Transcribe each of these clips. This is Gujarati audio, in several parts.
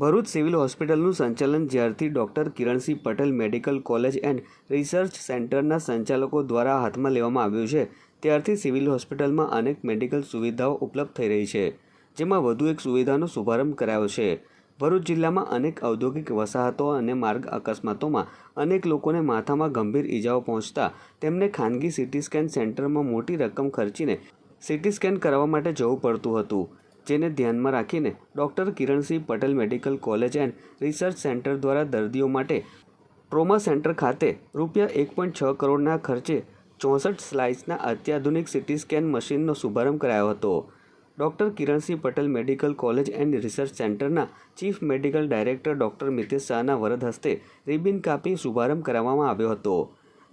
ભરૂચ સિવિલ હોસ્પિટલનું સંચાલન જ્યારથી doctor Kiransinh Patel medical college and research સેન્ટરના સંચાલકો દ્વારા હાથમાં લેવામાં આવ્યું છે. ત્યારથી સિવિલ હોસ્પિટલમાં અનેક મેડિકલ સુવિધાઓ ઉપલબ્ધ થઈ રહી છે, જેમાં વધુ એક સુવિધાનો શુભારંભ કરાયો છે. ભરૂચ જિલ્લામાં અનેક ઔદ્યોગિક વસાહતો અને માર્ગ અકસ્માતોમાં અનેક લોકોને માથામાં ગંભીર ઈજાઓ પહોંચતા તેમને ખાનગી સિટી સ્કેન સેન્ટરમાં મોટી રકમ ખર્ચીને સિટી સ્કેન કરાવવા માટે જવું પડતું હતું. જેને ધ્યાનમાં રાખીને doctor Kiransinh Patel medical college and research centre દ્વારા દર્દીઓ માટે ટ્રોમા સેન્ટર ખાતે રૂપિયા એક પોઈન્ટ છ કરોડના ખર્ચે ચોસઠ સ્લાઇસના અત્યાધુનિક સિટી સ્કેન મશીનનો શુભારંભ કરાયો હતો. Doctor Kiransinh Patel medical college and research સેન્ટરના chief medical director doctor Mitesh શાહના વરદ હસ્તે રિબિન કાપી શુભારંભ કરાવવામાં આવ્યો હતો.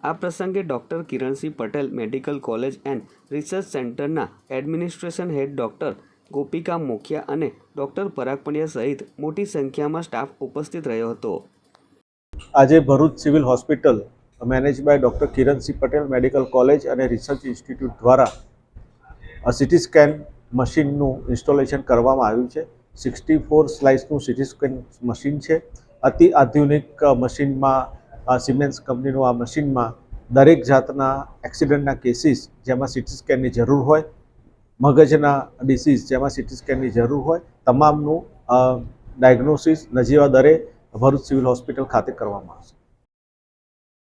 આ પ્રસંગે doctor Kiransinh Patel medical college and research સેન્ટરના administration head doctor Gopika Mukhiya અને ડૉક્ટર પરાગ પંડ્યા સહિત મોટી સંખ્યામાં સ્ટાફ ઉપસ્થિત રહ્યો હતો. આજે Bharuch civil hospital manage by doctor Kiransinh Patel medical college અને રિસર્ચ ઇન્સ્ટિટ્યૂટ દ્વારા સિટી સ્કેન મશીનનું ઇન્સ્ટોલેશન કરવામાં આવ્યું છે. સિક્સટી ફોર સ્લાઇસનું સિટી સ્કેન મશીન છે. અતિ આધુનિક મશીનમાં સિમેન્સ કંપનીનું આ મશીનમાં દરેક જાતના એક્સિડન્ટના કેસીસ જેમાં સિટી સ્કેનની જરૂર હોય મગજના ડિસીઝ જેમાં સિટી સ્કેનની જરૂર હોય, તમામનું ડાયગ્નોસિસ નજીવા દરે ભરૂચ સિવિલ હોસ્પિટલ ખાતે કરવામાં આવશે.